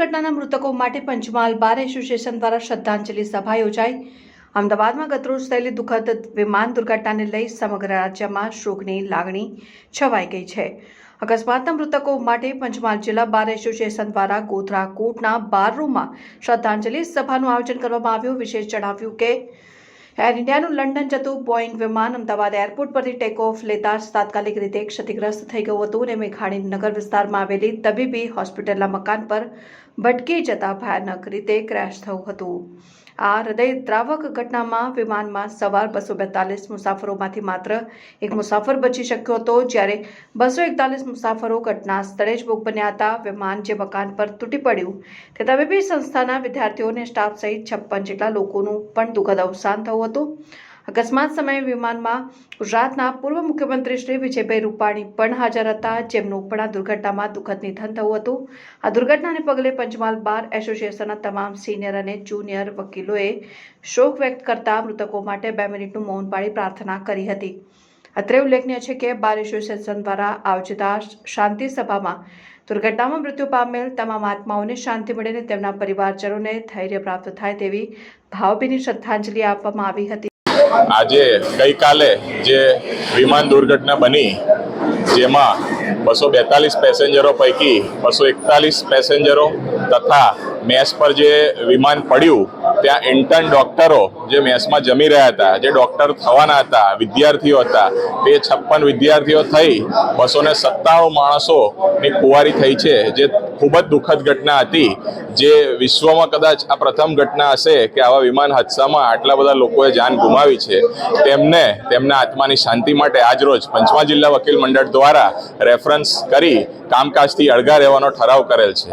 દુર્ઘટનાના મૃતકો માટે Panchmahal bar association દ્વારા શ્રદ્ધાંજલિ સભા યોજાઈ. અમદાવાદમાં ગતરોજ થયેલી દુઃખદ વિમાન દુર્ઘટનાને લઈ સમગ્ર રાજ્યમાં શોકની લાગણી છવાઈ ગઈ છે. અકસ્માતના મૃતકો માટે પંચમહાલ જિલ્લા બાર એસોસિએશન દ્વારા ગોધરા કોર્ટના બાર રૂમમાં શ્રદ્ધાંજલિ સભાનું આયોજન કરવામાં આવ્યું. વિશેષ જણાવ્યું કે, એર ઇન્ડિયાનું લંડન જતું બોઇંગ વિમાન અમદાવાદ એરપોર્ટ પરથી ટેક ઓફ લેતા તાત્કાલિક રીતે ક્ષતિગ્રસ્ત થઈ ગયું હતું અને મેઘાણી નગર વિસ્તારમાં આવેલી તબીબી હોસ્પિટલના મકાન પર ભટકી જતા ભયાનક રીતે ક્રેશ થયું હતું. આ હૃદયદ્રાવક ઘટનામાં વિમાનમાં સવાર બસો બેતાલીસ મુસાફરોમાંથી માત્ર એક મુસાફર બચી શક્યો હતો, જ્યારે બસો એકતાલીસ મુસાફરો ઘટના સ્થળે જ ભોગ બન્યા હતા. વિમાન જે મકાન પર તૂટી પડ્યું તે તબીબી સંસ્થાના વિદ્યાર્થીઓને સ્ટાફ સહિત છપ્પન જેટલા લોકોનું પણ દુઃખદ અવસાન થયું હતું. અકસ્માત સમયે વિમાનમાં ગુજરાતના પૂર્વ મુખ્યમંત્રી શ્રી વિજયભાઈ રૂપાણી પણ હાજર હતા. જેમનું પણ આ દુર્ઘટનામાં દુઃખદ નિધન થયું હતું. આ દુર્ઘટનાને પગલે પંચમહાલ બાર એસોસિએશનના તમામ સિનિયર અને જુનિયર વકીલોએ શોક વ્યક્ત કરતા મૃતકો માટે બે મિનિટનું મૌન પાળી પ્રાર્થના કરી હતી. અત્રે ઉલ્લેખનીય છે કે બાર એસોસિએશન દ્વારા આવજતા શાંતિ સભામાં દુર્ઘટનામાં મૃત્યુ પામેલ તમામ આત્માઓને શાંતિ મળે અને તેમના પરિવારજનોને ધૈર્ય પ્રાપ્ત થાય તેવી ભાવભીની શ્રદ્ધાંજલિ આપવામાં આવી હતી. આજે ગઈકાલે જે વિમાન દુર્ઘટના બની, જેમાં બસો બેતાલીસ પેસેન્જરો પૈકી બસો એકતાલીસ પેસેન્જરો તથા મેસ પર જે વિમાન પડ્યું, ત્યાં ઇન્ટર્ન ડોક્ટરો જે મેસમાં જમી રહ્યા હતા, જે ડોક્ટર થવાના હતા, વિદ્યાર્થીઓ હતા તે છપ્પન વિદ્યાર્થીઓ થઈ બસો ને સત્તાણું માણસોની કુવારી થઈ છે, જે ખૂબ જ દુઃખદ ઘટના હતી. જે વિશ્વમાં કદાચ આ પ્રથમ ઘટના હશે કે આવા વિમાન હાદસામાં આટલા બધા લોકોએ જાન ગુમાવી છે, તેમને, તેમના આત્માની શાંતિ માટે આજરોજ પંચમા જિલ્લા વકીલ મંડળ દ્વારા રેફરન્સ કરી કામકાજથી અળગા રહેવાનો ઠરાવ કરેલ છે.